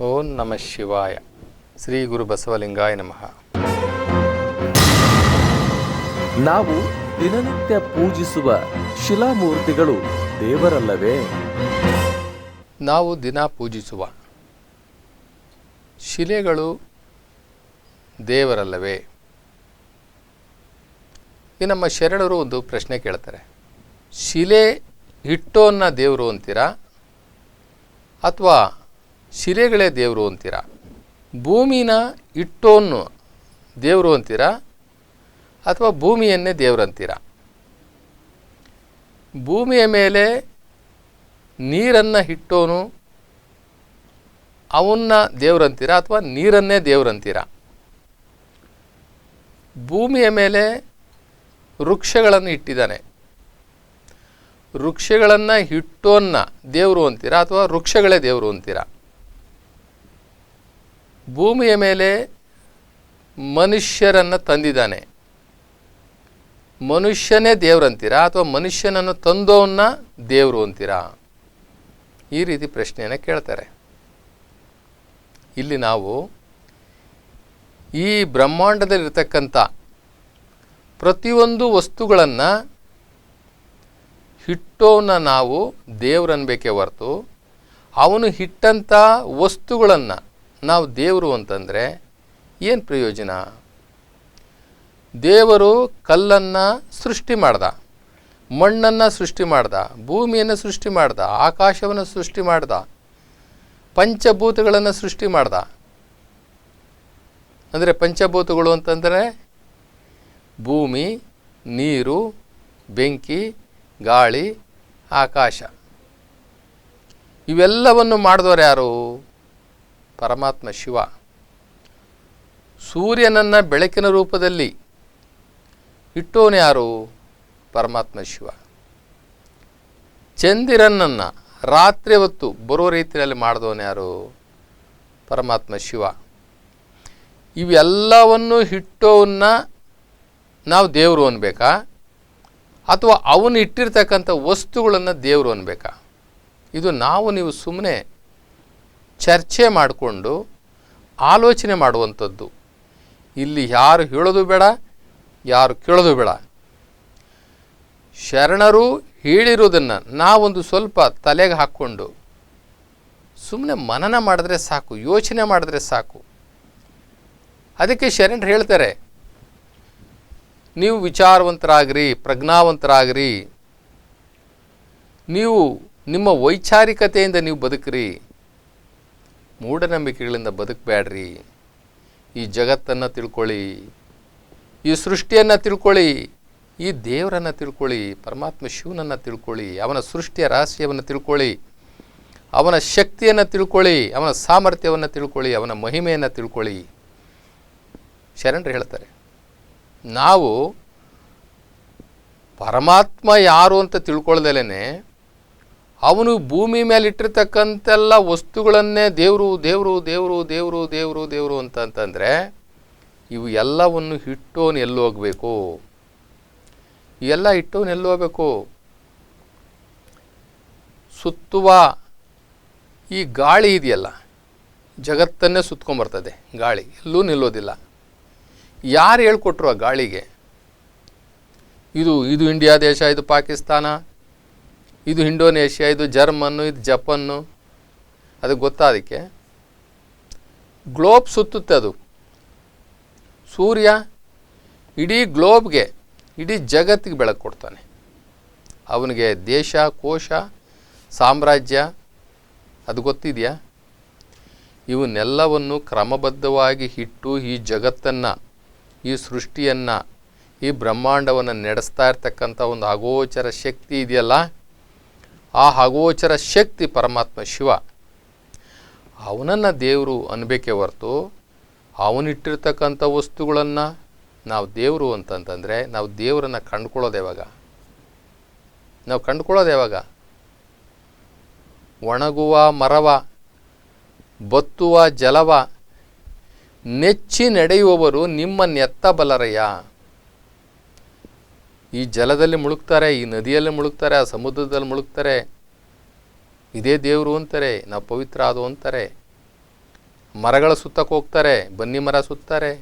ಓಂ ನಮಃ ಶಿವಾಯ. ಶ್ರೀ ಗುರು ಬಸವಲಿಂಗಾಯ ನಮಃ. ನಾವು ದಿನನಿತ್ಯ ಪೂಜಿಸುವ ಶಿಲಾಮೂರ್ತಿಗಳು ದೇವರಲ್ಲವೇ? ನಾವು ದಿನ ಪೂಜಿಸುವ ಶಿಲೆಗಳು ದೇವರಲ್ಲವೇ? ಈ ನಮ್ಮ ಶರಣರು ಒಂದು ಪ್ರಶ್ನೆ ಕೇಳ್ತಾರೆ. ಶಿಲೆ ಹಿಟ್ಟೋನ್ನ ದೇವರು ಅಂತೀರಾ? ಅಥವಾ ಶಿಲೆಗಳೇ ದೇವರು ಅಂತೀರಾ? ಭೂಮಿನ ಇಟ್ಟೋನ್ನು ದೇವರು ಅಂತೀರಾ? ಅಥವಾ ಭೂಮಿಯನ್ನೇ ದೇವರಂತೀರಾ ಭೂಮಿಯ ಮೇಲೆ ನೀರನ್ನು ಇಟ್ಟೋನು ಅವನ್ನ ದೇವರಂತೀರಾ ಅಥವಾ ನೀರನ್ನೇ ದೇವರಂತೀರಾ ಭೂಮಿಯ ಮೇಲೆ ವೃಕ್ಷಗಳನ್ನು ಇಟ್ಟಿದ್ದಾನೆ. ವೃಕ್ಷಗಳನ್ನು ಹಿಟ್ಟೋನ್ನ ದೇವರು ಅಂತೀರಾ ಅಥವಾ ವೃಕ್ಷಗಳೇ ದೇವರು ಅಂತೀರಾ? ಭೂಮಿಯ ಮೇಲೆ ಮನುಷ್ಯರನ್ನು ತಂದಿದ್ದಾನೆ. ಮನುಷ್ಯನೇ ದೇವರಂತೀರಾ ಅಥವಾ ಮನುಷ್ಯನನ್ನು ತಂದೋನ್ನ ದೇವರು ಅಂತೀರಾ? ಈ ರೀತಿ ಪ್ರಶ್ನೆಯನ್ನು ಕೇಳ್ತಾರೆ. ಇಲ್ಲಿ ನಾವು ಈ ಬ್ರಹ್ಮಾಂಡದಲ್ಲಿರ್ತಕ್ಕಂಥ ಪ್ರತಿಯೊಂದು ವಸ್ತುಗಳನ್ನು ಹಿಟ್ಟೋನ ನಾವು ದೇವ್ರನ್ಬೇಕೇ ಹೊರತು, ಅವನು ಹಿಟ್ಟಂಥ ವಸ್ತುಗಳನ್ನು ನಾವು ದೇವರು ಅಂತಂದರೆ ಏನು ಪ್ರಯೋಜನ? ದೇವರು ಕಲ್ಲನ್ನು ಸೃಷ್ಟಿ ಮಾಡ್ದ, ಮಣ್ಣನ್ನು ಸೃಷ್ಟಿ ಮಾಡ್ದ, ಭೂಮಿಯನ್ನು ಸೃಷ್ಟಿ ಮಾಡ್ದ, ಆಕಾಶವನ್ನು ಸೃಷ್ಟಿ ಮಾಡ್ದ, ಪಂಚಭೂತಗಳನ್ನು ಸೃಷ್ಟಿ ಮಾಡ್ದ. ಅಂದರೆ ಪಂಚಭೂತಗಳು ಅಂತಂದರೆ ಭೂಮಿ, ನೀರು, ಬೆಂಕಿ, ಗಾಳಿ, ಆಕಾಶ. ಇವೆಲ್ಲವನ್ನು ಮಾಡಿದವರು ಯಾರು? ಪರಮಾತ್ಮ ಶಿವ. ಸೂರ್ಯನನ್ನು ಬೆಳಕಿನ ರೂಪದಲ್ಲಿ ಇಟ್ಟೋನು ಯಾರು? ಪರಮಾತ್ಮ ಶಿವ. ಚಂದಿರನನ್ನು ರಾತ್ರಿ ಹೊತ್ತು ಬರೋ ರೀತಿಯಲ್ಲಿ ಮಾಡಿದವನು ಯಾರು? ಪರಮಾತ್ಮ ಶಿವ. ಇವೆಲ್ಲವನ್ನು ಹಿಟ್ಟೋವನ್ನ ನಾವು ದೇವರು ಅನ್ಬೇಕಾ? ಅಥವಾ ಅವನು ಇಟ್ಟಿರ್ತಕ್ಕಂಥ ವಸ್ತುಗಳನ್ನು ದೇವರು ಅನ್ಬೇಕಾ? ಇದು ನಾವು ನೀವು ಸುಮ್ಮನೆ ಚರ್ಚೆ ಮಾಡಿಕೊಂಡು ಆಲೋಚನೆ ಮಾಡುವಂಥದ್ದು. ಇಲ್ಲಿ ಯಾರು ಹೇಳೋದು ಬೇಡ, ಯಾರು ಕೇಳೋದು ಬೇಡ. ಶರಣರು ಹೇಳಿರೋದನ್ನು ನಾವೊಂದು ಸ್ವಲ್ಪ ತಲೆಗೆ ಹಾಕ್ಕೊಂಡು ಸುಮ್ಮನೆ ಮನನ ಮಾಡಿದ್ರೆ ಸಾಕು, ಯೋಚನೆ ಮಾಡಿದ್ರೆ ಸಾಕು. ಅದಕ್ಕೆ ಶರಣರು ಹೇಳ್ತಾರೆ, ನೀವು ವಿಚಾರವಂತರಾಗ್ರಿ, ಪ್ರಜ್ಞಾವಂತರಾಗ್ರಿ. ನೀವು ನಿಮ್ಮ ವೈಚಾರಿಕತೆಯಿಂದ ನೀವು ಬದುಕ್ರಿ. ಮೂಢನಂಬಿಕೆಗಳಿಂದ ಬದುಕಬೇಡ್ರಿ. ಈ ಜಗತ್ತನ್ನು ತಿಳ್ಕೊಳ್ಳಿ, ಈ ಸೃಷ್ಟಿಯನ್ನು ತಿಳ್ಕೊಳ್ಳಿ, ಈ ದೇವರನ್ನು ತಿಳ್ಕೊಳ್ಳಿ, ಪರಮಾತ್ಮ ಶಿವನನ್ನು ತಿಳ್ಕೊಳ್ಳಿ, ಅವನ ಸೃಷ್ಟಿಯ ರಹಸ್ಯವನ್ನು ತಿಳ್ಕೊಳ್ಳಿ, ಅವನ ಶಕ್ತಿಯನ್ನು ತಿಳ್ಕೊಳ್ಳಿ, ಅವನ ಸಾಮರ್ಥ್ಯವನ್ನು ತಿಳ್ಕೊಳ್ಳಿ, ಅವನ ಮಹಿಮೆಯನ್ನು ತಿಳ್ಕೊಳ್ಳಿ. ಶರಣರು ಹೇಳ್ತಾರೆ, ನಾವು ಪರಮಾತ್ಮ ಯಾರು ಅಂತ ತಿಳ್ಕೊಳ್ದಲೇ ಅವನು ಭೂಮಿ ಮೇಲೆ ಇಟ್ಟಿರ್ತಕ್ಕಂತೆಲ್ಲ ವಸ್ತುಗಳನ್ನೇ ದೇವರು ದೇವರು ದೇವರು ದೇವರು ದೇವರು ದೇವರು ಅಂತಂತಂದರೆ ಇವು ಎಲ್ಲವನ್ನು ಇಟ್ಟೋನು ಎಲ್ಲಿ ಹೋಗಬೇಕು? ಎಲ್ಲ ಇಟ್ಟೋನು ಎಲ್ಲಿ ಹೋಗಬೇಕು? ಸುತ್ತುವ ಈ ಗಾಳಿ ಇದೆಯಲ್ಲ, ಜಗತ್ತನ್ನೇ ಸುತ್ಕೊಂಬರ್ತದೆ ಗಾಳಿ, ಎಲ್ಲೂ ನಿಲ್ಲೋದಿಲ್ಲ. ಯಾರು ಹೇಳ್ಕೊಟ್ರು ಆ ಗಾಳಿಗೆ? ಇದು ಇದು ಇಂಡಿಯಾ ದೇಶ, ಇದು ಪಾಕಿಸ್ತಾನ. ಇದು ಇಂಡೋನೇಷ್ಯಾ, ಇದು ಜರ್ಮನ್ನು, ಇದು ಜಪನ್ನು. ಅದು ಗೊತ್ತಾದಕ್ಕೆ. ಗ್ಲೋಬ್ ಸುತ್ತುತ್ತೆ ಅದು. ಸೂರ್ಯ ಇಡೀ ಗ್ಲೋಬ್ಗೆ, ಇಡೀ ಜಗತ್ತಿಗೆ ಬೆಳಕು ಕೊಡ್ತಾನೆ. ಅವನಿಗೆ ದೇಶ, ಕೋಶ, ಸಾಮ್ರಾಜ್ಯ, ಅದು ಗೊತ್ತಿದೆಯಾ? ಇವನ್ನೆಲ್ಲವನ್ನು ಕ್ರಮಬದ್ಧವಾಗಿ ಇಟ್ಟು ಈ ಜಗತ್ತನ್ನು, ಈ ಸೃಷ್ಟಿಯನ್ನು, ಈ ಬ್ರಹ್ಮಾಂಡವನ್ನು ನಡೆಸ್ತಾ ಇರ್ತಕ್ಕಂಥ ಒಂದು ಅಗೋಚರ ಶಕ್ತಿ ಇದೆಯಲ್ಲ? ಆ ಅಗೋಚರ ಶಕ್ತಿ ಪರಮಾತ್ಮ ಶಿವ. ಅವನನ್ನು ದೇವರು ಅನ್ಬೇಕೇ ಹೊರತು ಅವನಿಟ್ಟಿರ್ತಕ್ಕಂಥ ವಸ್ತುಗಳನ್ನು ನಾವು ದೇವರು ಅಂತಂತಂದರೆ ನಾವು ದೇವರನ್ನು ಕಂಡುಕೊಳ್ಳೋದು ಯಾವಾಗ? ನಾವು ಕಂಡುಕೊಳ್ಳೋದು ಯಾವಾಗ? ಒಣಗುವ ಮರವ, ಬತ್ತುವ ಜಲವ, ನೆಚ್ಚಿ ನಡೆಯುವವರು ನಿಮ್ಮನ್ನೆತ್ತ ಬಲರಯ್ಯ. ಈ ಜಲದಲ್ಲಿ ಮುಳುಗ್ತಾರೆ, ಈ ನದಿಯಲ್ಲಿ ಮುಳುಗ್ತಾರೆ, ಆ ಸಮುದ್ರದಲ್ಲಿ ಮುಳುಗ್ತಾರೆ. ಇದೇ ದೇವರು ಅಂತಾರೆ, ನಾವು ಪವಿತ್ರ ಆದವು ಅಂತಾರೆ. ಮರಗಳ ಸುತ್ತಕ್ಕೆ ಹೋಗ್ತಾರೆ, ಬನ್ನಿ ಮರ ಸುತ್ತಾರೆ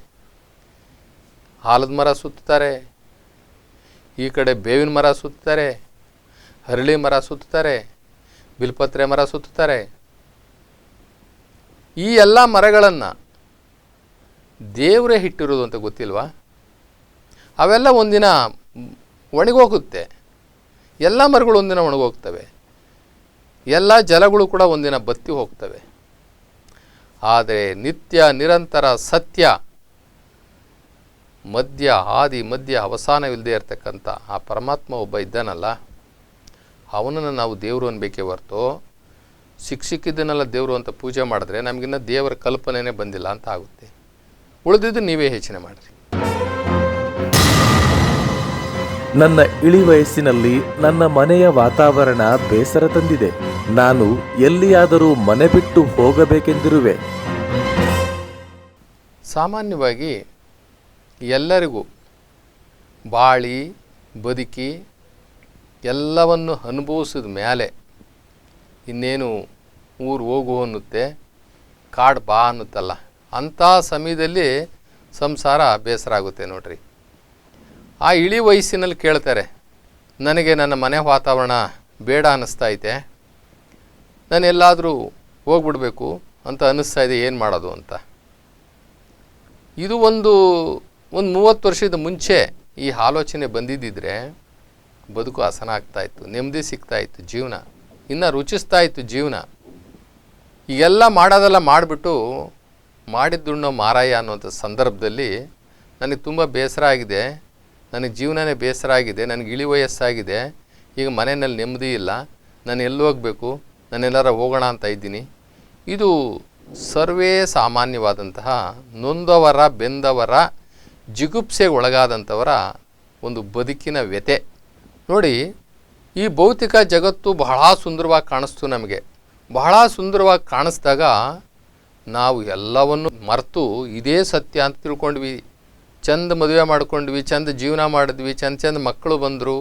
ಆಲದ ಮರ ಸುತ್ತಾರೆ, ಈ ಕಡೆ ಬೇವಿನ ಮರ ಸುತ್ತಾರೆ, ಹರಳಿ ಮರ ಸುತ್ತಾರೆ, ಬಿಲ್ಪತ್ರೆ ಮರ ಸುತ್ತಾರೆ. ಈ ಎಲ್ಲ ಮರಗಳನ್ನು ದೇವರೇ ಇಟ್ಟಿರೋದು ಅಂತ ಗೊತ್ತಿಲ್ವಾ? ಅವೆಲ್ಲ ಒಂದಿನ ಒಣಗೋಗುತ್ತೆ. ಎಲ್ಲ ಮರಗಳು ಒಂದಿನ ಒಣಗೋಗ್ತವೆ. ಎಲ್ಲ ಜಲಗಳು ಕೂಡ ಒಂದಿನ ಬತ್ತಿ ಹೋಗ್ತವೆ. ಆದರೆ ನಿತ್ಯ ನಿರಂತರ ಸತ್ಯ ಮಧ್ಯ, ಆದಿ, ಮಧ್ಯ ಅವಸಾನವಿಲ್ಲದೆ ಇರತಕ್ಕಂಥ ಆ ಪರಮಾತ್ಮ ಒಬ್ಬ ಇದ್ದಾನಲ್ಲ, ಅವನನ್ನು ನಾವು ದೇವರು ಅನ್ಬೇಕೇ ಹೊರತು ಶಿಕ್ಷಕಿದ್ದನ್ನೆಲ್ಲ ದೇವರು ಅಂತ ಪೂಜೆ ಮಾಡಿದ್ರೆ ನಮಗಿನ್ನ ದೇವರ ಕಲ್ಪನೆಯೇ ಬಂದಿಲ್ಲ ಅಂತ ಆಗುತ್ತೆ. ಉಳಿದಿದ್ದು ನೀವೇ ಯೋಚನೆ ಮಾಡಿರಿ. ನನ್ನ ಇಳಿ ವಯಸ್ಸಿನಲ್ಲಿ ನನ್ನ ಮನೆಯ ವಾತಾವರಣ ಬೇಸರ ತಂದಿದೆ. ನಾನು ಎಲ್ಲಿಯಾದರೂ ಮನೆ ಬಿಟ್ಟು ಹೋಗಬೇಕೆಂದಿರುವೆ. ಸಾಮಾನ್ಯವಾಗಿ ಎಲ್ಲರಿಗೂ ಬಾಳಿ, ಬದುಕಿ ಎಲ್ಲವನ್ನು ಅನುಭವಿಸಿದ ಮೇಲೆ ಇನ್ನೇನು ಊರು ಹೋಗು ಅನ್ನುತ್ತೆ, ಕಾಡು ಬಾ ಅನ್ನುತ್ತಲ್ಲ. ಅಂಥ ಸಮಯದಲ್ಲಿ ಸಂಸಾರ ಬೇಸರ ಆಗುತ್ತೆ ನೋಡ್ರಿ. ಆ ಇಳಿ ವಯಸ್ಸಿನಲ್ಲಿ ಕೇಳ್ತಾರೆ, ನನಗೆ ನನ್ನ ಮನೆ ವಾತಾವರಣ ಬೇಡ ಅನ್ನಿಸ್ತಾ ಐತೆ. ನಾನು ಎಲ್ಲಾದರೂ ಹೋಗ್ಬಿಡ್ಬೇಕು ಅಂತ ಅನ್ನಿಸ್ತಾ ಇದೆ, ಏನು ಮಾಡೋದು ಅಂತ. ಇದು ಒಂದು ಒಂದು ಮೂವತ್ತು ವರ್ಷದ ಮುಂಚೆ ಈ ಆಲೋಚನೆ ಬಂದಿದ್ದಿದ್ರೆ ಬದುಕು ಹಸನ ಆಗ್ತಾಯಿತ್ತು ನೆಮ್ಮದಿ ಸಿಗ್ತಾಯಿತ್ತು ಜೀವನ, ಇನ್ನು ರುಚಿಸ್ತಾ ಇತ್ತು ಜೀವನ. ಈಗೆಲ್ಲ ಮಾಡೋದೆಲ್ಲ ಮಾಡಿಬಿಟ್ಟು ಮಾಡಿದ್ದುಣ್ಣೋ ಮಾರಾಯ ಅನ್ನೋಂಥ ಸಂದರ್ಭದಲ್ಲಿ ನನಗೆ ತುಂಬ ಬೇಸರ ಆಗಿದೆ. ನನಗೆ ಜೀವನನೇ ಬೇಸರ ಆಗಿದೆ, ನನಗೆ ಇಳಿ ವಯಸ್ಸಾಗಿದೆ, ಈಗ ಮನೆಯಲ್ಲಿ ನೆಮ್ಮದಿ ಇಲ್ಲ, ನಾನು ಎಲ್ಲಿ ಹೋಗಬೇಕು ನಾನೆಲ್ಲರ ಹೋಗೋಣ ಅಂತ ಇದ್ದೀನಿ. ಇದು ಸರ್ವೇ ಸಾಮಾನ್ಯವಾದಂತಹ ನೊಂದವರ ಬೆಂದವರ ಜಿಗುಪ್ಸೆಗೆ ಒಳಗಾದಂಥವರ ಒಂದು ಬದುಕಿನ ವ್ಯತೆ ನೋಡಿ, ಈ ಭೌತಿಕ ಜಗತ್ತು ಬಹಳ ಸುಂದರವಾಗಿ ಕಾಣಿಸ್ತು ನಮಗೆ. ಬಹಳ ಸುಂದರವಾಗಿ ಕಾಣಿಸ್ದಾಗ ನಾವು ಎಲ್ಲವನ್ನು ಮರೆತು ಇದೇ ಸತ್ಯ ಅಂತ ತಿಳ್ಕೊಂಡ್ವಿ. ಚಂದ ಮದುವೆ ಮಾಡ್ಕೊಂಡ್ವಿ, ಚಂದ ಜೀವನ ಮಾಡಿದ್ವಿ, ಚಂದ ಚಂದ ಮಕ್ಕಳು ಬಂದರು,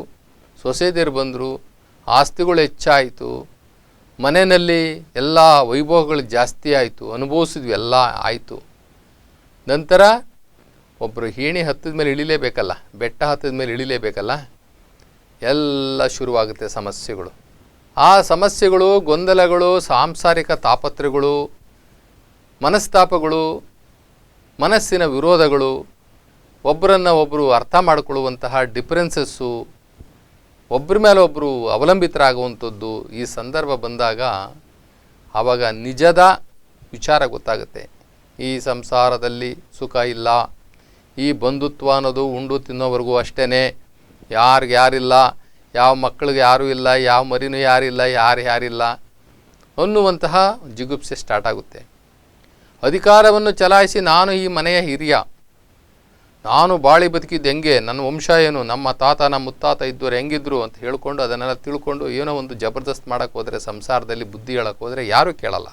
ಸೊಸೆದಿರು ಬಂದರು, ಆಸ್ತಿಗಳು ಹೆಚ್ಚಾಯಿತು. ಮನೆಯಲ್ಲಿ ಎಲ್ಲ ವೈಭವಗಳು ಜಾಸ್ತಿ ಆಯಿತು, ಅನುಭವಿಸಿದ್ವಿ, ಎಲ್ಲ ಆಯಿತು. ನಂತರ ಒಬ್ಬರು ಏಣಿ ಹತ್ತಿದ ಮೇಲೆ ಇಳಿಲೇಬೇಕಲ್ಲ, ಬೆಟ್ಟ ಹತ್ತಿದ ಮೇಲೆ ಇಳಿಲೇಬೇಕಲ್ಲ, ಎಲ್ಲ ಶುರುವಾಗುತ್ತೆ ಸಮಸ್ಯೆಗಳು. ಆ ಸಮಸ್ಯೆಗಳು, ಗೊಂದಲಗಳು, ಸಾಂಸಾರಿಕ ತಾಪತ್ರಗಳು ಮನಸ್ತಾಪಗಳು, ಮನಸ್ಸಿನ ವಿರೋಧಗಳು ಒಬ್ಬರನ್ನು ಒಬ್ಬರು ಅರ್ಥ ಮಾಡಿಕೊಳ್ಳುವಂತಹ ಡಿಫ್ರೆನ್ಸಸ್ಸು ಒಬ್ಬರ ಮೇಲೆ ಒಬ್ಬರು ಅವಲಂಬಿತರಾಗುವಂಥದ್ದು ಈ ಸಂದರ್ಭ ಬಂದಾಗ ಆವಾಗ ನಿಜದ ವಿಚಾರ ಗೊತ್ತಾಗುತ್ತೆ. ಈ ಸಂಸಾರದಲ್ಲಿ ಸುಖ ಇಲ್ಲ, ಈ ಬಂಧುತ್ವ ಅನ್ನೋದು ಉಂಡು ತಿನ್ನೋವರೆಗೂ ಅಷ್ಟೇ ಯಾರಿಗೆ ಯಾರಿಲ್ಲ, ಯಾವ ಮಕ್ಕಳಿಗೆ ಯಾರೂ ಇಲ್ಲ, ಯಾವ ಮರಿನೂ ಯಾರಿಲ್ಲ ಯಾರು ಯಾರಿಲ್ಲ ಅನ್ನುವಂತಹ ಜಿಗುಪ್ಸೆ ಸ್ಟಾರ್ಟ್ ಆಗುತ್ತೆ. ಅಧಿಕಾರವನ್ನು ಚಲಾಯಿಸಿ ನಾನು ಈ ಮನೆಯ ಹಿರಿಯ. ನಾನು ಬಾಳಿ ಬದುಕಿದ್ದು ಹೆಂಗೆ? ನನ್ನ ವಂಶ ಏನು? ನಮ್ಮ ತಾತ, ನಮ್ಮ ಮುತ್ತಾತ ಇದ್ದವರು ಹೆಂಗಿದ್ರು ಅಂತ ಹೇಳ್ಕೊಂಡು ಅದನ್ನೆಲ್ಲ ತಿಳ್ಕೊಂಡು ಏನೋ ಒಂದು ಜಬರ್ದಸ್ತ್ ಮಾಡೋಕ್ಕೆ ಹೋದರೆ, ಸಂಸಾರದಲ್ಲಿ ಬುದ್ಧಿ ಹೇಳಕ್ಕೆ ಹೋದರೆ ಯಾರೂ ಕೇಳಲ್ಲ.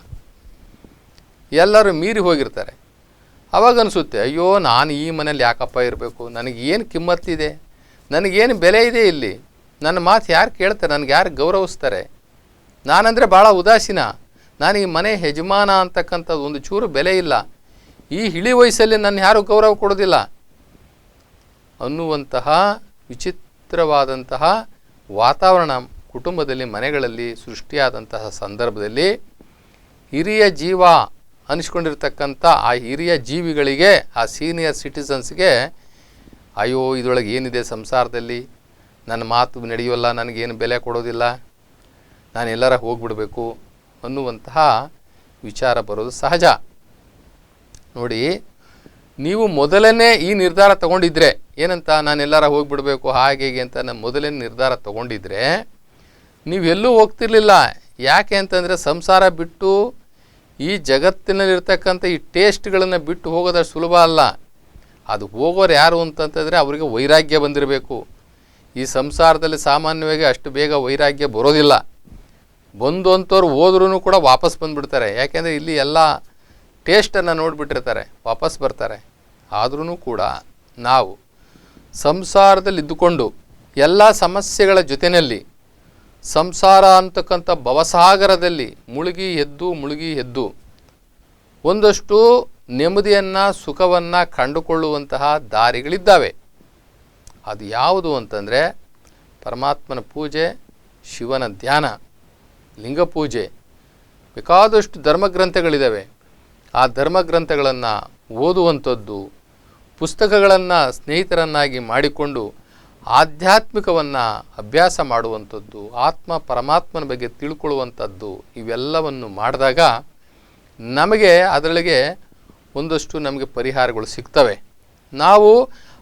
ಎಲ್ಲರೂ ಮೀರಿ ಹೋಗಿರ್ತಾರೆ. ಅವಾಗ ಅನಿಸುತ್ತೆ, ಅಯ್ಯೋ, ನಾನು ಈ ಮನೇಲಿ ಯಾಕಪ್ಪ ಇರಬೇಕು? ನನಗೆ ಏನು ಕಿಮ್ಮತ್ತಿದೆ? ನನಗೇನು ಬೆಲೆ ಇದೆ ಇಲ್ಲಿ? ನನ್ನ ಮಾತು ಯಾರು ಕೇಳ್ತಾರೆ? ನನಗೆ ಯಾರು ಗೌರವಿಸ್ತಾರೆ? ನಾನಂದರೆ ಭಾಳ ಉದಾಸೀನ. ನಾನು ಈ ಮನೆ ಯಜಮಾನ ಅಂತಕ್ಕಂಥದ್ದು ಒಂದು ಚೂರು ಬೆಲೆ ಇಲ್ಲ. ಈ ಹಿಳಿ ವಯಸ್ಸಲ್ಲಿ ನನ್ನ ಯಾರೂ ಗೌರವ ಕೊಡೋದಿಲ್ಲ. ಅನ್ನುವಂತಹ ವಿಚಿತ್ರವಾದಂತಹ ವಾತಾವರಣ ಕುಟುಂಬದಲ್ಲಿ, ಮನೆಗಳಲ್ಲಿ ಸೃಷ್ಟಿಯಾದಂತಹ ಸಂದರ್ಭದಲ್ಲಿ ಹಿರಿಯ ಜೀವ ಅನಿಸ್ಕೊಂಡಿರ್ತಕ್ಕಂಥ ಆ ಹಿರಿಯ ಜೀವಿಗಳಿಗೆ, ಆ ಸೀನಿಯರ್ ಸಿಟಿಸನ್ಸ್ಗೆ ಅಯ್ಯೋ, ಇದರೊಳಗೆ ಏನಿದೆ ಸಂಸಾರದಲ್ಲಿ? ನನ್ನ ಮಾತು ನಡೆಯೋಲ್ಲ ನನಗೇನು ಬೆಲೆ ಕೊಡೋದಿಲ್ಲ ನಾನು ಎಲ್ಲರ ಹೋಗ್ಬಿಡಬೇಕು ಅನ್ನುವಂತಹ ವಿಚಾರ ಬರೋದು ಸಹಜ. ನೋಡಿ, ನೀವು ಮೊದಲನೇ ಈ ನಿರ್ಧಾರ ತಗೊಂಡಿದ್ರೆ ಏನಂತ ನಾನೆಲ್ಲರ ಹೋಗಿಬಿಡಬೇಕು, ಹಾಗೆ ಹೀಗೆ ಅಂತ ನಾನು ಮೊದಲೇ ನಿರ್ಧಾರ ತಗೊಂಡಿದ್ರೆ ನೀವೆಲ್ಲೂ ಹೋಗ್ತಿರ್ಲಿಲ್ಲ. ಯಾಕೆ ಅಂತಂದರೆ ಸಂಸಾರ ಬಿಟ್ಟು ಈ ಜಗತ್ತಿನಲ್ಲಿರ್ತಕ್ಕಂಥ ಈ ಟೇಸ್ಟ್ಗಳನ್ನು ಬಿಟ್ಟು ಹೋಗೋದಷ್ಟು ಸುಲಭ ಅಲ್ಲ. ಅದು ಹೋಗೋರು ಯಾರು ಅಂತಂತಂದರೆ ಅವರಿಗೆ ವೈರಾಗ್ಯ ಬಂದಿರಬೇಕು. ಈ ಸಂಸಾರದಲ್ಲಿ ಸಾಮಾನ್ಯವಾಗಿ ಅಷ್ಟು ಬೇಗ ವೈರಾಗ್ಯ ಬರೋದಿಲ್ಲ. ಬಂದು ಅಂಥವ್ರು ಹೋದ್ರೂ ಕೂಡ ವಾಪಸ್ ಬಂದುಬಿಡ್ತಾರೆ. ಯಾಕೆಂದರೆ ಇಲ್ಲಿ ಎಲ್ಲ ಟೇಸ್ಟನ್ನು ನೋಡಿಬಿಟ್ಟಿರ್ತಾರೆ, ವಾಪಸ್ ಬರ್ತಾರೆ. ಆದ್ರೂ ಕೂಡ ನಾವು ಸಂಸಾರದಲ್ಲಿ ಇದ್ದುಕೊಂಡು ಎಲ್ಲ ಸಮಸ್ಯೆಗಳ ಜೊತೆಯಲ್ಲಿ ಸಂಸಾರ ಅಂತಕ್ಕಂಥ ಭವಸಾಗರದಲ್ಲಿ ಮುಳುಗಿ ಎದ್ದು ಮುಳುಗಿ ಎದ್ದು ಒಂದಷ್ಟು ನೆಮ್ಮದಿಯನ್ನು, ಸುಖವನ್ನು ಕಂಡುಕೊಳ್ಳುವಂತಹ ದಾರಿಗಳಿದ್ದಾವೆ. ಅದು ಯಾವುದು ಅಂತಂದರೆ ಪರಮಾತ್ಮನ ಪೂಜೆ, ಶಿವನ ಧ್ಯಾನ, ಲಿಂಗ ಪೂಜೆ ಬೇಕಾದಷ್ಟು ಧರ್ಮಗ್ರಂಥಗಳಿದ್ದಾವೆ. ಆ ಧರ್ಮಗ್ರಂಥಗಳನ್ನು ಓದುವಂಥದ್ದು ಪುಸ್ತಕಗಳನ್ನು ಸ್ನೇಹಿತರನ್ನಾಗಿ ಮಾಡಿಕೊಂಡು ಆಧ್ಯಾತ್ಮಿಕವನ್ನು ಅಭ್ಯಾಸ ಮಾಡುವಂಥದ್ದು, ಆತ್ಮ ಪರಮಾತ್ಮನ ಬಗ್ಗೆ ತಿಳ್ಕೊಳ್ಳುವಂಥದ್ದು ಇವೆಲ್ಲವನ್ನು ಮಾಡಿದಾಗ ನಮಗೆ ಅದರೊಳಗೆ ಒಂದಷ್ಟು ನಮಗೆ ಪರಿಹಾರಗಳು ಸಿಗ್ತವೆ. ನಾವು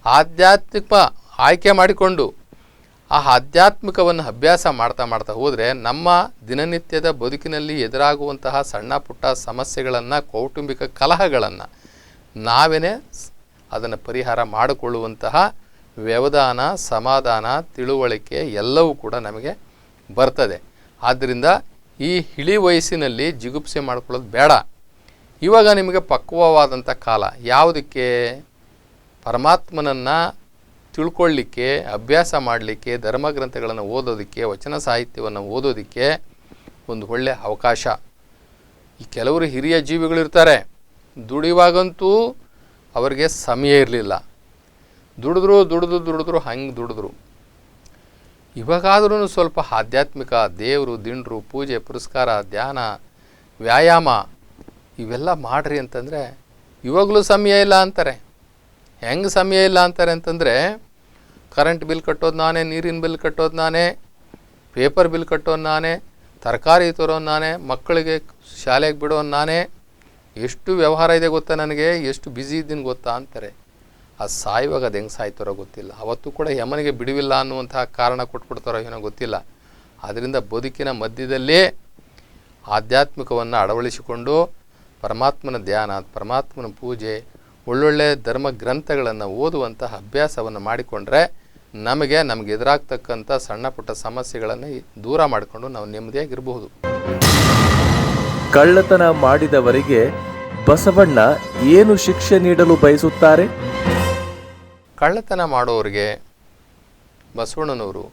ಆಧ್ಯಾತ್ಮಿಕ ಆಯ್ಕೆ ಮಾಡಿಕೊಂಡು ಆ ಆಧ್ಯಾತ್ಮಿಕವನ್ನು ಅಭ್ಯಾಸ ಮಾಡ್ತಾ ಮಾಡ್ತಾ ಹೋದರೆ ನಮ್ಮ ದಿನನಿತ್ಯದ ಬದುಕಿನಲ್ಲಿ ಎದುರಾಗುವಂತಹ ಸಣ್ಣ ಪುಟ್ಟ ಸಮಸ್ಯೆಗಳನ್ನು, ಕೌಟುಂಬಿಕ ಕಲಹಗಳನ್ನು ನಾವೇ ಅದನ್ನು ಪರಿಹಾರ ಮಾಡಿಕೊಳ್ಳುವಂತಹ ವ್ಯವಧಾನ, ಸಮಾಧಾನ, ತಿಳುವಳಿಕೆ ಎಲ್ಲವೂ ಕೂಡ ನಮಗೆ ಬರ್ತದೆ. ಆದ್ದರಿಂದ ಈ ಹಿಳಿ ವಯಸ್ಸಿನಲ್ಲಿ ಜಿಗುಪ್ಸೆ ಮಾಡ್ಕೊಳ್ಳೋದು ಬೇಡ. ಇವಾಗ ನಿಮಗೆ ಪಕ್ವವಾದಂಥ ಕಾಲ. ಯಾವುದಕ್ಕೆ? ಪರಮಾತ್ಮನನ್ನು ತಿಳ್ಕೊಳ್ಳಿಕ್ಕೆ, ಅಭ್ಯಾಸ ಮಾಡಲಿಕ್ಕೆ ಧರ್ಮಗ್ರಂಥಗಳನ್ನು ಓದೋದಕ್ಕೆ, ವಚನ ಸಾಹಿತ್ಯವನ್ನು ಓದೋದಕ್ಕೆ ಒಂದು ಒಳ್ಳೆಯ ಅವಕಾಶ. ಈ ಕೆಲವರು ಹಿರಿಯ ಜೀವಿಗಳಿರ್ತಾರೆ. ದುಡಿಯುವಾಗಂತೂ ಅವರಿಗೆ ಸಮಯ ಇರಲಿಲ್ಲ. ದುಡಿದ್ರು ದುಡಿದು ದುಡಿದ್ರು, ಹಂಗೆ ದುಡಿದ್ರು. ಇವಾಗಾದ್ರೂ ಸ್ವಲ್ಪ ಆಧ್ಯಾತ್ಮಿಕ, ದೇವರು, ದಿಂಡ್ರು, ಪೂಜೆ, ಪುರಸ್ಕಾರ, ಧ್ಯಾನ, ವ್ಯಾಯಾಮ ಇವೆಲ್ಲ ಮಾಡ್ರಿ ಅಂತಂದರೆ ಇವಾಗಲೂ ಸಮಯ ಇಲ್ಲ ಅಂತಾರೆ. ಹೆಂಗೆ ಸಮಯ ಇಲ್ಲ ಅಂತಾರೆ ಅಂತಂದರೆ ಕರೆಂಟ್ ಬಿಲ್ ಕಟ್ಟೋದು ನಾನೇ, ನೀರಿನ ಬಿಲ್ ಕಟ್ಟೋದು ನಾನೇ ಪೇಪರ್ ಬಿಲ್ ಕಟ್ಟೋದು ನಾನೇ, ತರಕಾರಿ ತರೋದು ನಾನೇ, ಮಕ್ಕಳಿಗೆ ಶಾಲೆಗೆ ಬಿಡೋನು ನಾನೇ ಎಷ್ಟು ವ್ಯವಹಾರ ಇದೆ ಗೊತ್ತಾ ನನಗೆ? ಎಷ್ಟು ಬ್ಯುಸಿ ಇದ್ದೀನಿ ಗೊತ್ತಾ ಅಂತಾರೆ. ಅದು ಸಾಯುವಾಗ ಅದು ಹೆಂಗೆ ಸಾಯ್ತಾರೋ ಗೊತ್ತಿಲ್ಲ. ಅವತ್ತು ಕೂಡ ಯಮನಿಗೆ ಬಿಡುವಿಲ್ಲ ಅನ್ನುವಂತಹ ಕಾರಣ ಕೊಟ್ಬಿಡ್ತಾರೋ ಏನೋ ಗೊತ್ತಿಲ್ಲ. ಆದ್ದರಿಂದ ಬದುಕಿನ ಮಧ್ಯದಲ್ಲೇ ಆಧ್ಯಾತ್ಮಿಕವನ್ನು ಅಳವಡಿಸಿಕೊಂಡು ಪರಮಾತ್ಮನ ಧ್ಯಾನ, ಪರಮಾತ್ಮನ ಪೂಜೆ, ಒಳ್ಳೊಳ್ಳೆ ಧರ್ಮ ಗ್ರಂಥಗಳನ್ನು ಓದುವಂತಹ ಅಭ್ಯಾಸವನ್ನು ಮಾಡಿಕೊಂಡ್ರೆ ನಮಗೆ ನಮಗೆ ಎದುರಾಗ್ತಕ್ಕಂಥ ಸಣ್ಣ ಪುಟ್ಟ ಸಮಸ್ಯೆಗಳನ್ನು ದೂರ ಮಾಡಿಕೊಂಡು ನಾವು ನೆಮ್ಮದಿಯಾಗಿರಬಹುದು. ಕಳ್ಳತನ ಮಾಡಿದವರಿಗೆ ಬಸವಣ್ಣ ಏನು ಶಿಕ್ಷೆ ನೀಡಲು ಬಯಸುತ್ತಾರೆ? ಕಳ್ಳತನ ಮಾಡೋರಿಗೆ ಬಸವಣ್ಣನವರು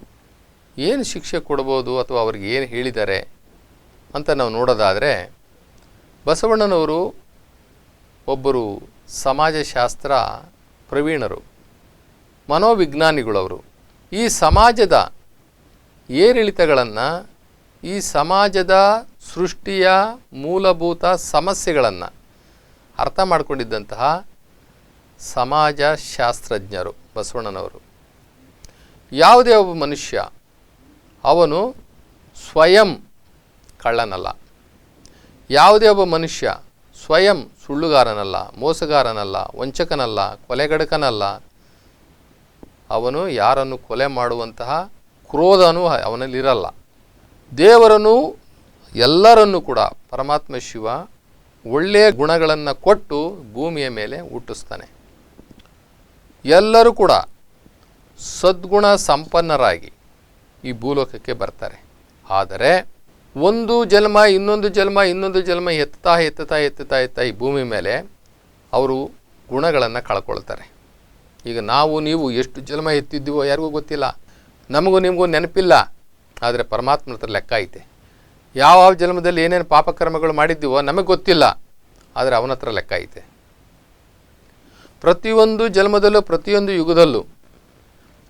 ಏನು ಶಿಕ್ಷೆ ಕೊಡ್ಬೋದು ಅಥವಾ ಅವ್ರಿಗೆ ಏನು ಹೇಳಿದ್ದಾರೆ ಅಂತ ನಾವು ನೋಡೋದಾದರೆ, ಬಸವಣ್ಣನವರು ಒಬ್ಬರು ಸಮಾಜಶಾಸ್ತ್ರ ಪ್ರವೀಣರು, ಮನೋವಿಜ್ಞಾನಿಗಳವರು. ಈ ಸಮಾಜದ ಏರಿಳಿತಗಳನ್ನು, ಈ ಸಮಾಜದ ಸೃಷ್ಟಿಯ ಮೂಲಭೂತ ಸಮಸ್ಯೆಗಳನ್ನು ಅರ್ಥ ಮಾಡಿಕೊಂಡಿದ್ದಂತಹ ಸಮಾಜಶಾಸ್ತ್ರಜ್ಞರು ಬಸವಣ್ಣನವರು. ಯಾವುದೇ ಒಬ್ಬ ಮನುಷ್ಯ ಅವನು ಸ್ವಯಂ ಕಳ್ಳನಲ್ಲ. ಯಾವುದೇ ಒಬ್ಬ ಮನುಷ್ಯ ಸ್ವಯಂ ಸುಳ್ಳುಗಾರನಲ್ಲ, ಮೋಸಗಾರನಲ್ಲ, ವಂಚಕನಲ್ಲ, ಕೊಲೆಗಡಕನಲ್ಲ, ಅವನು ಯಾರನ್ನು ಕೊಲೆ ಮಾಡುವಂತಹ ಕ್ರೋಧನೂ ಅವನಲ್ಲಿರಲ್ಲ. ದೇವರನ್ನು ಎಲ್ಲರನ್ನೂ ಕೂಡ ಪರಮಾತ್ಮ ಶಿವ ಒಳ್ಳೆಯ ಗುಣಗಳನ್ನು ಕೊಟ್ಟು ಭೂಮಿಯ ಮೇಲೆ ಹುಟ್ಟಿಸ್ತಾನೆ. ಎಲ್ಲರೂ ಕೂಡ ಸದ್ಗುಣ ಸಂಪನ್ನರಾಗಿ ಈ ಭೂಲೋಕಕ್ಕೆ ಬರ್ತಾರೆ. ಆದರೆ ಒಂದು ಜನ್ಮ, ಇನ್ನೊಂದು ಜನ್ಮ ಇನ್ನೊಂದು ಜನ್ಮ ಎತ್ತುತ್ತಾ ಎತ್ತುತ್ತಾ ಎತ್ತುತ್ತಾ ಎತ್ತಾ ಈ ಭೂಮಿ ಮೇಲೆ ಅವರು ಗುಣಗಳನ್ನು ಕಳ್ಕೊಳ್ತಾರೆ. ಈಗ ನಾವು, ನೀವು ಎಷ್ಟು ಜನ್ಮ ಎತ್ತಿದ್ದೀವೋ ಯಾರಿಗೂ ಗೊತ್ತಿಲ್ಲ. ನಮಗೂ ನಿಮಗೂ ನೆನಪಿಲ್ಲ. ಆದರೆ ಪರಮಾತ್ಮ ಹತ್ರ ಲೆಕ್ಕ ಐತೆ. ಯಾವ ಜನ್ಮದಲ್ಲಿ ಏನೇನು ಪಾಪಕರ್ಮಗಳು ಮಾಡಿದ್ದೀವೋ ನಮಗೆ ಗೊತ್ತಿಲ್ಲ. ಆದರೆ ಅವನ ಹತ್ರ ಲೆಕ್ಕ ಐತೆ. ಪ್ರತಿಯೊಂದು ಜನ್ಮದಲ್ಲೂ, ಪ್ರತಿಯೊಂದು ಯುಗದಲ್ಲೂ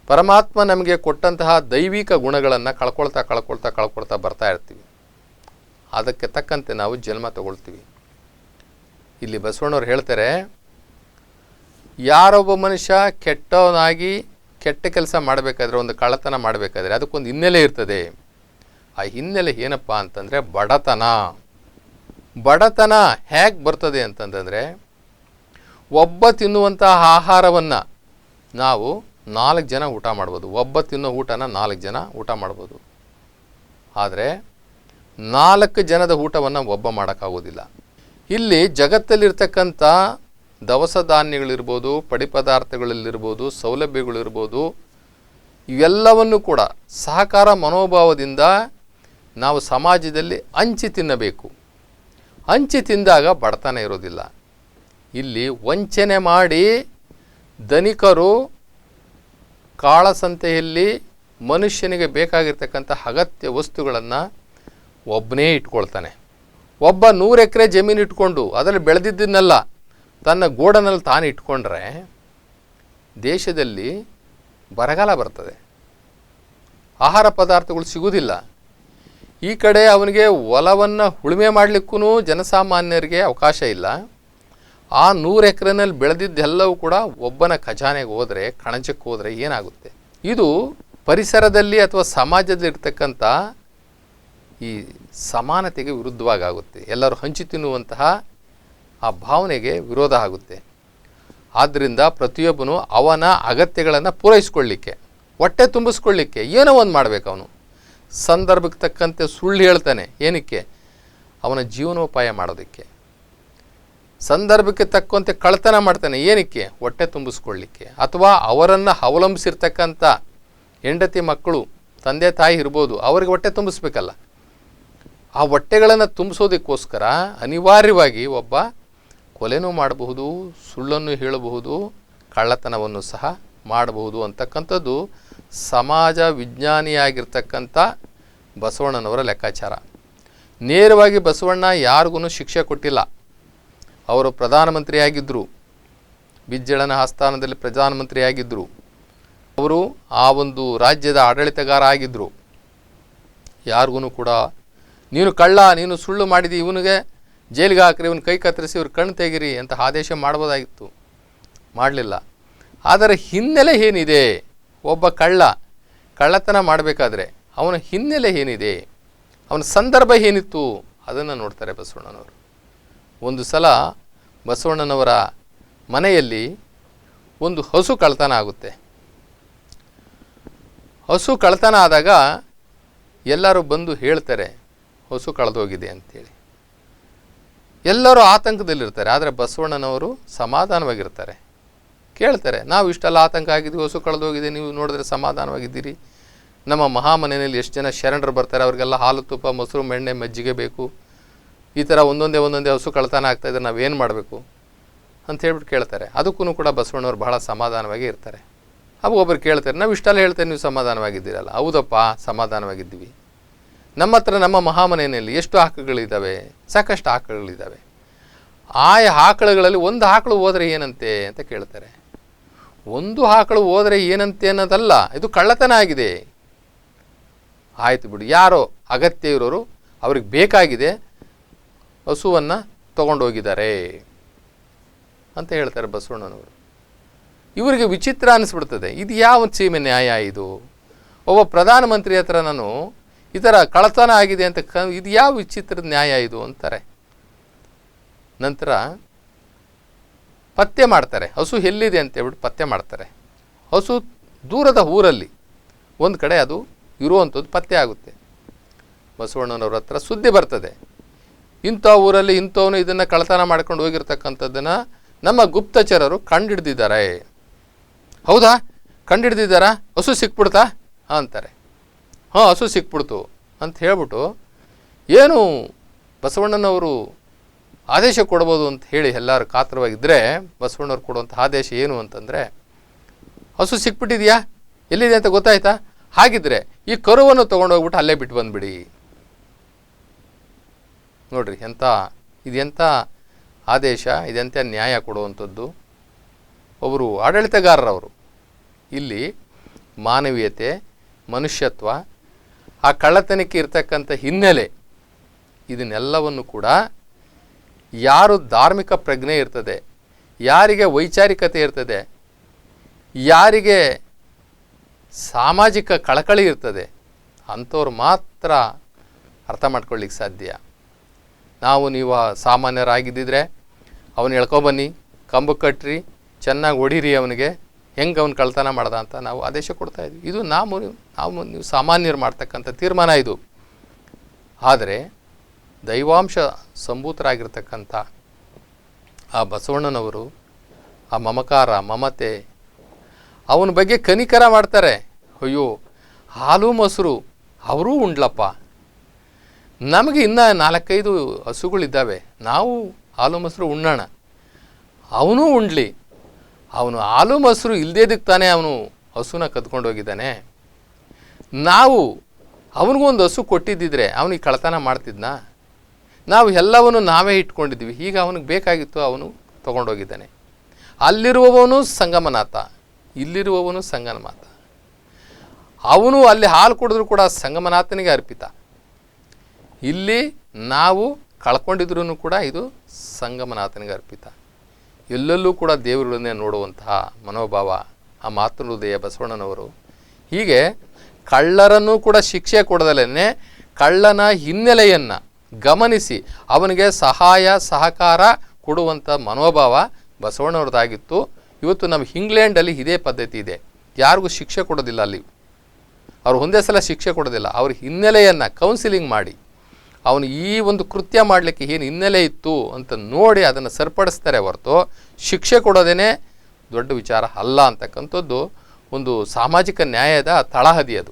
ಪರಮಾತ್ಮ ನಮಗೆ ಕೊಟ್ಟಂತಹ ದೈವಿಕ ಗುಣಗಳನ್ನು ಕಳ್ಕೊಳ್ತಾ ಕಳ್ಕೊಳ್ತಾ ಕಳ್ಕೊಳ್ತಾ ಬರ್ತಾ ಇರ್ತೀವಿ. ಅದಕ್ಕೆ ತಕ್ಕಂತೆ ನಾವು ಜನ್ಮ ತಗೊಳ್ತೀವಿ. ಇಲ್ಲಿ ಬಸವಣ್ಣವ್ರು ಹೇಳ್ತಾರೆ, ಯಾರೊಬ್ಬ ಮನುಷ್ಯ ಕೆಟ್ಟವನಾಗಿ ಕೆಟ್ಟ ಕೆಲಸ ಮಾಡಬೇಕಾದ್ರೆ, ಒಂದು ಕಳ್ಳತನ ಮಾಡಬೇಕಾದ್ರೆ ಅದಕ್ಕೊಂದು ಹಿನ್ನೆಲೆ ಇರ್ತದೆ. ಆ ಹಿನ್ನೆಲೆ ಏನಪ್ಪ ಅಂತಂದರೆ ಬಡತನ. ಬಡತನ ಹೇಗೆ ಬರ್ತದೆ ಅಂತಂದರೆ ಒಬ್ಬ ತಿನ್ನುವಂತಹ ಆಹಾರವನ್ನು ನಾವು ನಾಲ್ಕು ಜನ ಊಟ ಮಾಡ್ಬೋದು. ಒಬ್ಬ ತಿನ್ನೋ ಊಟನ ನಾಲ್ಕು ಜನ ಊಟ ಮಾಡ್ಬೋದು. ಆದರೆ ನಾಲ್ಕು ಜನದ ಊಟವನ್ನು ಒಬ್ಬ ಮಾಡೋಕ್ಕಾಗೋದಿಲ್ಲ. ಇಲ್ಲಿ ಜಗತ್ತಲ್ಲಿರ್ತಕ್ಕಂಥ ದವಸ ಧಾನ್ಯಗಳಿರ್ಬೋದು, ಪಡಿ ಪದಾರ್ಥಗಳಲ್ಲಿರ್ಬೋದು, ಸೌಲಭ್ಯಗಳಿರ್ಬೋದು, ಇವೆಲ್ಲವನ್ನು ಕೂಡ ಸಹಕಾರ ಮನೋಭಾವದಿಂದ ನಾವು ಸಮಾಜದಲ್ಲಿ ಹಂಚಿ ತಿನ್ನಬೇಕು. ಹಂಚಿ ತಿಂದಾಗ ಬಡತನ ಇರೋದಿಲ್ಲ ಇಲ್ಲಿ ವಂಚನೆ ಮಾಡಿ ಧನಿಕರು ಕಾಳಸಂತೆಯಲ್ಲಿ ಮನುಷ್ಯನಿಗೆ ಬೇಕಾಗಿರ್ತಕ್ಕಂಥ ಅಗತ್ಯ ವಸ್ತುಗಳನ್ನು ಒಬ್ಬನೇ ಇಟ್ಕೊಳ್ತಾನೆ. ಒಬ್ಬ ನೂರು ಎಕರೆ ಜಮೀನು ಇಟ್ಕೊಂಡು ಅದರಲ್ಲಿ ಬೆಳೆದಿದ್ದನ್ನೆಲ್ಲ ತನ್ನ ಗೋಡನಲ್ಲಿ ತಾನು ಇಟ್ಕೊಂಡ್ರೆ ದೇಶದಲ್ಲಿ ಬರಗಾಲ ಬರ್ತದೆ. ಆಹಾರ ಪದಾರ್ಥಗಳು ಸಿಗುವುದಿಲ್ಲ. ಈ ಕಡೆ ಅವನಿಗೆ ಹೊಲವನ್ನು ಉಳುಮೆ ಮಾಡಲಿಕ್ಕೂ ಜನಸಾಮಾನ್ಯರಿಗೆ ಅವಕಾಶ ಇಲ್ಲ. ಆ ನೂರು ಎಕರೆನಲ್ಲಿ ಬೆಳೆದಿದ್ದೆಲ್ಲವೂ ಕೂಡ ಒಬ್ಬನ ಖಜಾನೆಗೆ ಹೋದರೆ, ಕಣಜಕ್ಕೆ ಹೋದರೆ ಏನಾಗುತ್ತೆ? ಇದು ಪರಿಸರದಲ್ಲಿ ಅಥವಾ ಸಮಾಜದಲ್ಲಿ ಇರ್ತಕ್ಕಂಥ ಈ ಸಮಾನತೆಗೆ ವಿರುದ್ಧವಾಗಿ ಆಗುತ್ತೆ ಎಲ್ಲರೂ ಹಂಚಿ ತಿನ್ನುವಂತಹ ಆ ಭಾವನೆಗೆ ವಿರೋಧ ಆಗುತ್ತೆ. ಆದ್ದರಿಂದ ಪ್ರತಿಯೊಬ್ಬನು ಅವನ ಅಗತ್ಯಗಳನ್ನು ಪೂರೈಸ್ಕೊಳ್ಳಿಕ್ಕೆ, ಹೊಟ್ಟೆ ತುಂಬಿಸ್ಕೊಳ್ಳಿಕ್ಕೆ ಏನೋ ಒಂದು ಮಾಡಬೇಕು ಅವನು. ಸಂದರ್ಭಕ್ಕೆ ತಕ್ಕಂತೆ ಸುಳ್ಳು ಹೇಳ್ತಾನೆ. ಏನಕ್ಕೆ? ಅವನ ಜೀವನೋಪಾಯ ಮಾಡೋದಕ್ಕೆ. ಸಂದರ್ಭಕ್ಕೆ ತಕ್ಕಂತೆ ಕಳ್ತನ ಮಾಡ್ತಾನೆ. ಏನಕ್ಕೆ? ಹೊಟ್ಟೆ ತುಂಬಿಸ್ಕೊಳ್ಳಿಕ್ಕೆ. ಅಥವಾ ಅವರನ್ನು ಅವಲಂಬಿಸಿರ್ತಕ್ಕಂಥ ಹೆಂಡತಿ ಮಕ್ಕಳು, ತಂದೆ ತಾಯಿ ಇರ್ಬೋದು, ಅವ್ರಿಗೆ ಹೊಟ್ಟೆ ತುಂಬಿಸ್ಬೇಕಲ್ಲ. ಆ ಹೊಟ್ಟೆಗಳನ್ನು ತುಂಬಿಸೋದಕ್ಕೋಸ್ಕರ ಅನಿವಾರ್ಯವಾಗಿ ಒಬ್ಬ ಕೊಲೆನೂ ಮಾಡಬಹುದು, ಸುಳ್ಳನ್ನು ಹೇಳಬಹುದು, ಕಳ್ಳತನವನ್ನು ಸಹ ಮಾಡಬಹುದು ಅಂತಕ್ಕಂಥದ್ದು ಸಮಾಜ ವಿಜ್ಞಾನಿಯಾಗಿರ್ತಕ್ಕಂಥ ಬಸವಣ್ಣನವರ ಲೆಕ್ಕಾಚಾರ. ನೇರವಾಗಿ ಬಸವಣ್ಣ ಯಾರಿಗೂ ಶಿಕ್ಷೆ ಕೊಟ್ಟಿಲ್ಲ. ಅವರು ಪ್ರಧಾನಮಂತ್ರಿಯಾಗಿದ್ದರು ಬಿಜ್ಜಳನ ಆಸ್ಥಾನದಲ್ಲಿ ಪ್ರಧಾನಮಂತ್ರಿಯಾಗಿದ್ದರು ಅವರು ಆ ಒಂದು ರಾಜ್ಯದ ಆಡಳಿತಗಾರ ಆಗಿದ್ದರು ಯಾರಿಗೂ ಕೂಡ, ನೀನು ಕಳ್ಳ, ನೀನು ಸುಳ್ಳು ಮಾಡಿದಿ, ಇವನಿಗೆ ಜೈಲಿಗೆ ಹಾಕ್ರಿ, ಇವನು ಕೈ ಕತ್ತರಿಸಿ, ಇವ್ರ ಕಣ್ಣು ತೆಗಿರಿ ಅಂತ ಆದೇಶ ಮಾಡ್ಬೋದಾಗಿತ್ತು. ಮಾಡಲಿಲ್ಲ. ಆದರೆ ಹಿನ್ನೆಲೆ ಏನಿದೆ? ಒಬ್ಬ ಕಳ್ಳ, ಕಳ್ಳತನ ಮಾಡಬೇಕಾದ್ರೆ ಅವನ ಹಿನ್ನೆಲೆ ಏನಿದೆ? ಅವನ ಸಂದರ್ಭ ಏನಿತ್ತು? ಅದನ್ನು ನೋಡ್ತಾರೆ ಬಸವಣ್ಣನವರು. ಒಂದು ಸಲ ಬಸವಣ್ಣನವರ ಮನೆಯಲ್ಲಿ ಒಂದು ಹಸು ಕಳ್ತನ ಆಗುತ್ತೆ. ಹಸು ಕಳ್ತನ ಆದಾಗ ಎಲ್ಲರೂ ಬಂದು ಹೇಳ್ತಾರೆ, ಹಸು ಕಳೆದೋಗಿದೆ ಅಂತೇಳಿ. ಎಲ್ಲರೂ ಆತಂಕದಲ್ಲಿರ್ತಾರೆ, ಆದರೆ ಬಸವಣ್ಣನವರು ಸಮಾಧಾನವಾಗಿರ್ತಾರೆ. ಕೇಳ್ತಾರೆ, ನಾವು ಇಷ್ಟೆಲ್ಲ ಆತಂಕ ಆಗಿದ್ದೀವಿ ಹಸು ಕಳೆದೋಗಿದೆ ನೀವು ನೋಡಿದ್ರೆ ಸಮಾಧಾನವಾಗಿದ್ದೀರಿ. ನಮ್ಮ ಮಹಾಮನೆಯಲ್ಲಿ ಎಷ್ಟು ಜನ ಶರಣರು ಬರ್ತಾರೆ, ಅವರಿಗೆಲ್ಲ ಹಾಲು ತುಪ್ಪ, ಮೊಸರು, ಮೆಣ್ಣೆ, ಮಜ್ಜಿಗೆ ಬೇಕು. ಈ ಥರ ಒಂದೊಂದೇ ಒಂದೊಂದೇ ಹಸು ಕಳ್ತನ ಆಗ್ತಾ ಇದ್ರೆ ನಾವೇನು ಮಾಡಬೇಕು? ಅಂತ ಹೇಳ್ಬಿಟ್ಟು ಕೇಳ್ತಾರೆ. ಅದಕ್ಕೂ ಕೂಡ ಬಸವಣ್ಣವ್ರು ಬಹಳ ಸಮಾಧಾನವಾಗಿ ಇರ್ತಾರೆ. ಅವು ಒಬ್ಬರು ಕೇಳ್ತಾರೆ, ನಾವು ಇಷ್ಟೆಲ್ಲ ಹೇಳ್ತೇವೆ, ನೀವು ಸಮಾಧಾನವಾಗಿದ್ದೀರಲ್ಲ. ಹೌದಪ್ಪ, ಸಮಾಧಾನವಾಗಿದ್ದೀವಿ. ನಮ್ಮ ಹತ್ರ ನಮ್ಮ ಮಹಾಮನೆಯಲ್ಲಿ ಎಷ್ಟು ಆಕಳುಗಳಿದ್ದಾವೆ? ಸಾಕಷ್ಟು ಆಕಳುಗಳಿದ್ದಾವೆ. ಆಯಾ ಆಕಳುಗಳಲ್ಲಿ ಒಂದು ಆಕಳು ಹೋದರೆ ಏನಂತೆ ಅಂತ ಕೇಳ್ತಾರೆ. ಒಂದು ಆಕಳು ಹೋದರೆ ಏನಂತೆ ಅನ್ನೋದಲ್ಲ, ಇದು ಕಳ್ಳತನ ಆಗಿದೆ. ಆಯಿತು ಬಿಡು, ಯಾರೋ ಅಗತ್ಯ ಇರೋರು ಅವ್ರಿಗೆ ಬೇಕಾಗಿದೆ, ಹಸುವನ್ನು ತಗೊಂಡೋಗಿದ್ದಾರೆ ಅಂತ ಹೇಳ್ತಾರೆ ಬಸವಣ್ಣನವರು. ಇವರಿಗೆ ವಿಚಿತ್ರ ಅನಿಸ್ಬಿಡ್ತದೆ, ಇದು ಯಾವ ಸೀಮೆ ನ್ಯಾಯ ಇದು? ಒಬ್ಬ ಪ್ರಧಾನಮಂತ್ರಿ ಹತ್ರ ನಾನು ಈ ಥರ ಕಳತನ ಆಗಿದೆ ಅಂತ ಕ, ಇದು ಯಾವ ವಿಚಿತ್ರದ ನ್ಯಾಯ ಇದು ಅಂತಾರೆ. ನಂತರ ಪತ್ತೆ ಮಾಡ್ತಾರೆ. ಹಸು ಎಲ್ಲಿದೆ ಅಂತ ಹೇಳ್ಬಿಟ್ಟು ಪತ್ತೆ ಮಾಡ್ತಾರೆ. ಹಸು ದೂರದ ಊರಲ್ಲಿ ಒಂದು ಕಡೆ ಅದು ಇರುವಂಥದ್ದು ಪತ್ತೆ ಆಗುತ್ತೆ. ಬಸವಣ್ಣನವ್ರ ಹತ್ರ ಸುದ್ದಿ ಬರ್ತದೆ. ಇಂಥ ಊರಲ್ಲಿ ಇಂಥವನು ಇದನ್ನು ಕಳತನ ಮಾಡ್ಕೊಂಡು ಹೋಗಿರ್ತಕ್ಕಂಥದ್ದನ್ನು ನಮ್ಮ ಗುಪ್ತಚರರು ಕಂಡಿಡ್ದಿದ್ದಾರೆ. ಹೌದಾ? ಕಂಡಿಡ್ದಿದ್ದಾರಾ? ಹಸು ಸಿಕ್ಬಿಡ್ತಾ? ಅಂತಾರೆ. ಹಾಂ, ಹಸು ಸಿಕ್ಬಿಡ್ತು ಅಂತ ಹೇಳ್ಬಿಟ್ಟು ಏನು ಬಸವಣ್ಣನವರು ಆದೇಶ ಕೊಡ್ಬೋದು ಅಂತ ಹೇಳಿ ಎಲ್ಲರೂ ಕಾತರವಾಗಿದ್ದರೆ ಬಸವಣ್ಣವ್ರು ಕೊಡುವಂಥ ಆದೇಶ ಏನು ಅಂತಂದರೆ, ಹಸು ಸಿಕ್ಬಿಟ್ಟಿದೆಯಾ? ಎಲ್ಲಿದೆ ಅಂತ ಗೊತ್ತಾಯ್ತಾ? ಹಾಗಿದ್ರೆ ಈ ಕರುವನ್ನು ತೊಗೊಂಡೋಗ್ಬಿಟ್ಟು ಅಲ್ಲೇ ಬಿಟ್ಟು ಬಂದುಬಿಡಿ. ನೋಡ್ರಿ ಎಂಥ ಇದೆಂಥ ಆದೇಶ ಇದೆಂಥ ನ್ಯಾಯ ಕೊಡುವಂಥದ್ದು? ಒಬ್ಬರು ಆಡಳಿತಗಾರರವರು, ಇಲ್ಲಿ ಮಾನವೀಯತೆ, ಮನುಷ್ಯತ್ವ, ಆ ಕಳ್ಳತನಕ್ಕೆ ಇರ್ತಕ್ಕಂಥ ಹಿನ್ನೆಲೆ, ಇದನ್ನೆಲ್ಲವನ್ನು ಕೂಡ ಯಾರು ಧಾರ್ಮಿಕ ಪ್ರಜ್ಞೆ ಇರ್ತದೆ, ಯಾರಿಗೆ ವೈಚಾರಿಕತೆ ಇರ್ತದೆ, ಯಾರಿಗೆ ಸಾಮಾಜಿಕ ಕಳಕಳಿ ಇರ್ತದೆ, ಅಂಥವ್ರು ಮಾತ್ರ ಅರ್ಥ ಮಾಡ್ಕೊಳ್ಳಿಕ್ಕೆ ಸಾಧ್ಯ. ನಾವು ನೀವು ಸಾಮಾನ್ಯರಾಗಿದ್ದಿದ್ರೆ ಅವನು ಎಳ್ಕೊಬನ್ನಿ ಕಂಬು ಕಟ್ಟ್ರಿ ಚೆನ್ನಾಗಿ ಹೊಡೀರಿ ಅವನಿಗೆ, ಹೆಂಗೆ ಅವನು ಕಳ್ತನ ಮಾಡ್ದ ಅಂತ ನಾವು ಆದೇಶ ಕೊಡ್ತಾ ಇದ್ವಿ. ಇದು ನಾವು ನಾವು, ನೀವು ಸಾಮಾನ್ಯರು ಮಾಡ್ತಕ್ಕಂಥ ತೀರ್ಮಾನ ಇದು. ಆದರೆ ದೈವಾಂಶ ಸಂಭೂತರಾಗಿರ್ತಕ್ಕಂಥ ಆ ಬಸವಣ್ಣನವರು, ಆ ಮಮಕಾರ, ಮಮತೆ, ಅವನ ಬಗ್ಗೆ ಕನಿಕರ ಮಾಡ್ತಾರೆ. ಅಯ್ಯೋ, ಹಾಲು ಮೊಸರು, ಅವರೂ ಉಂಡ್ಲಪ್ಪ. ನಮಗೆ ಇನ್ನೂ ನಾಲ್ಕೈದು ಹಸುಗಳಿದ್ದಾವೆ. ನಾವು ಹಾಲು ಮೊಸರು ಉಣ್ಣೋಣ. ಅವನೂ ಉಣ್ಲಿ ಅವನು ಹಾಲು ಮೊಸರು ಇಲ್ಲದೇದಕ್ಕೆ ತಾನೇ ಅವನು ಹಸುನ ಕದ್ಕೊಂಡು ಹೋಗಿದ್ದಾನೆ ನಾವು ಅವನಿಗೊಂದು ಹಸು ಕೊಟ್ಟಿದ್ದಿದ್ರೆ ಅವನಿಗೆ ಕಳ್ತನ ಮಾಡ್ತಿದ್ನಾ? ನಾವು ಎಲ್ಲವನ್ನು ನಾವೇ ಇಟ್ಕೊಂಡಿದ್ದೀವಿ. ಈಗ ಅವನಿಗೆ ಬೇಕಾಗಿತ್ತು ಅವನು ತಗೊಂಡೋಗಿದ್ದಾನೆ. ಅಲ್ಲಿರುವವನು ಸಂಗಮನಾಥ. ಇಲ್ಲಿರುವವನು ಸಂಗಮನಾಥ. ಅವನು ಅಲ್ಲಿ ಹಾಲು ಕುಡಿದ್ರು ಕೂಡ ಸಂಗಮನಾಥನಿಗೆ ಅರ್ಪಿತ. ಇಲ್ಲಿ ನಾವು ಕಳ್ಕೊಂಡಿದ್ರೂ ಕೂಡ ಇದು ಸಂಗಮನಾಥನಿಗೆ ಅರ್ಪಿತ. ಎಲ್ಲೆಲ್ಲೂ ಕೂಡ ದೇವರುಗಳನ್ನೇ ನೋಡುವಂತಹ ಮನೋಭಾವ ಆ ಮಾತೃಹೃದಯ ಬಸವಣ್ಣನವರು. ಹೀಗೆ ಕಳ್ಳರನ್ನು ಕೂಡ ಶಿಕ್ಷೆ ಕೊಡದಲೇ ಕಳ್ಳನ ಹಿನ್ನೆಲೆಯನ್ನು ಗಮನಿಸಿ, ಅವನಿಗೆ ಸಹಾಯ, ಸಹಕಾರ ಕೊಡುವಂಥ ಮನೋಭಾವ ಬಸವಣ್ಣವ್ರದ್ದಾಗಿತ್ತು. ಇವತ್ತು ನಮ್ಮ ಇಂಗ್ಲೆಂಡಲ್ಲಿ ಇದೇ ಪದ್ಧತಿ ಇದೆ. ಯಾರಿಗೂ ಶಿಕ್ಷೆ ಕೊಡೋದಿಲ್ಲ ಅಲ್ಲಿ. ಅವ್ರು ಒಂದೇ ಸಲ ಶಿಕ್ಷೆ ಕೊಡೋದಿಲ್ಲ. ಅವ್ರ ಹಿನ್ನೆಲೆಯನ್ನು ಕೌನ್ಸಿಲಿಂಗ್ ಮಾಡಿ. ಅವನು ಈ ಒಂದು ಕೃತ್ಯ ಮಾಡಲಿಕ್ಕೆ ಏನು ಹಿನ್ನೆಲೆ ಇತ್ತು ಅಂತ ನೋಡಿ ಅದನ್ನು ಸರಿಪಡಿಸ್ತಾರೆ ಹೊರತು ಶಿಕ್ಷೆ ಕೊಡೋದೇ ದೊಡ್ಡ ವಿಚಾರ ಅಲ್ಲ ಅಂತಕ್ಕಂಥದ್ದು ಒಂದು ಸಾಮಾಜಿಕ ನ್ಯಾಯದ ತಳಹದಿ ಅದು.